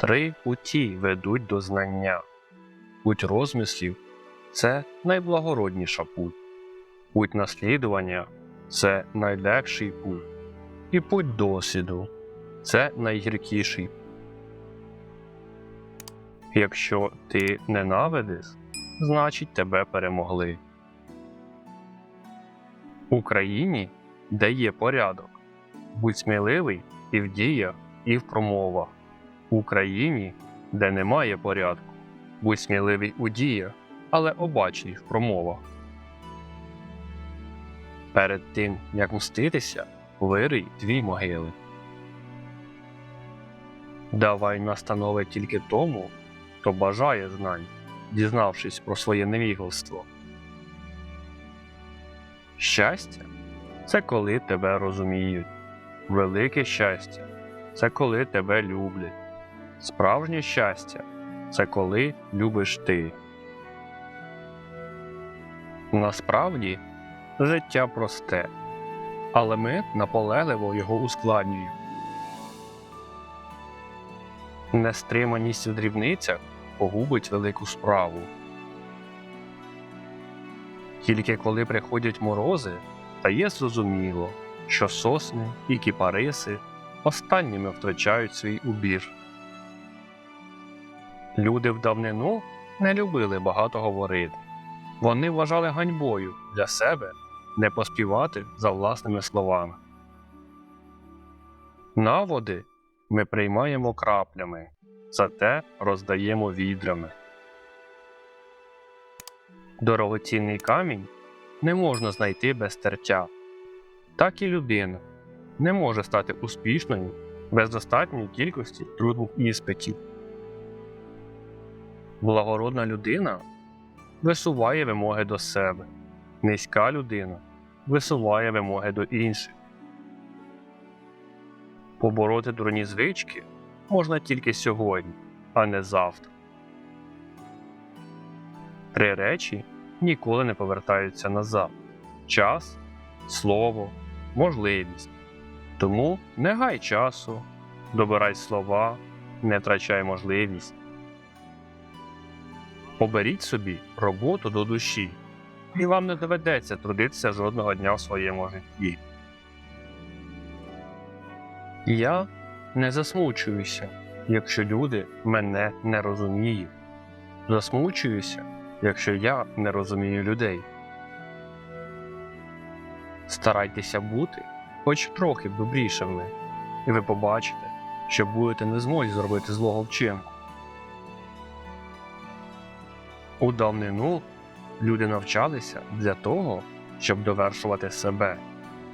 Три путі ведуть до знання. Путь розмислів це найблагородніша путь. Путь наслідування це найлегший путь. І путь досвіду це найгіркіший. путь. Якщо ти ненавидиш, значить тебе перемогли. В Україні, де є порядок, будь сміливий і в діях, і в промовах. Україні, де немає порядку, будь сміливий у діях, але обачний в промовах. Перед тим, як мститися, вирий дві могили. Давай настанови тільки тому, хто бажає знань, дізнавшись про своє невігластво. Щастя це коли тебе розуміють. Велике щастя це коли тебе люблять. Справжнє щастя це коли любиш ти. Насправді життя просте, але ми наполегливо його ускладнюємо. Нестриманість в дрібницях погубить велику справу. Тільки коли приходять морози, стає зрозуміло, що сосни і кіпариси останніми втрачають свій убір. Люди в давнину не любили багато говорити. Вони вважали ганьбою для себе не поспівати за власними словами. Наводи ми приймаємо краплями, зате роздаємо відрами. Дорогоцінний камінь не можна знайти без тертя. Так і людина не може стати успішною без достатньої кількості трудних іспитів. Благородна людина висуває вимоги до себе, низька людина висуває вимоги до інших. Побороти дурні звички можна тільки сьогодні, а не завтра. Три речі ніколи не повертаються назад: час, слово, можливість. Тому не гай часу, добирай слова, не втрачай можливість. Оберіть собі роботу до душі, і вам не доведеться трудитися жодного дня в своєму житті. Я не засмучуюся, якщо люди мене не розуміють. Засмучуюся, якщо я не розумію людей. Старайтеся бути хоч трохи добрішими, і ви побачите, що будете не змозі зробити злого вчинку. У давнину люди навчалися для того, щоб довершувати себе.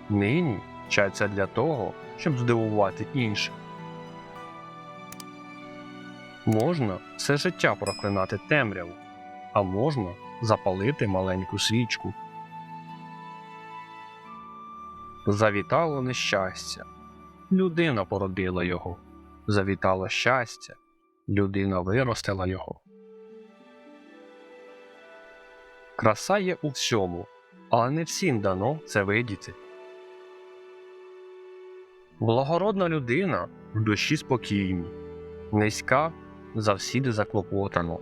Нині вчаться для того, щоб здивувати інших. Можна все життя проклинати темряву, а можна запалити маленьку свічку. Завітало нещастя. Людина породила його. Завітало щастя. Людина виростила його. Краса є у всьому, але не всім дано це видіти. Благородна людина в душі спокійні, низька завсіди заклопотано.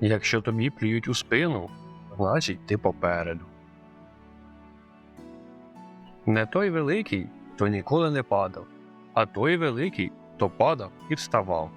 Якщо тобі плюють у спину, значить ти попереду. Не той великий, то ніколи не падав, а той великий, то падав і вставав.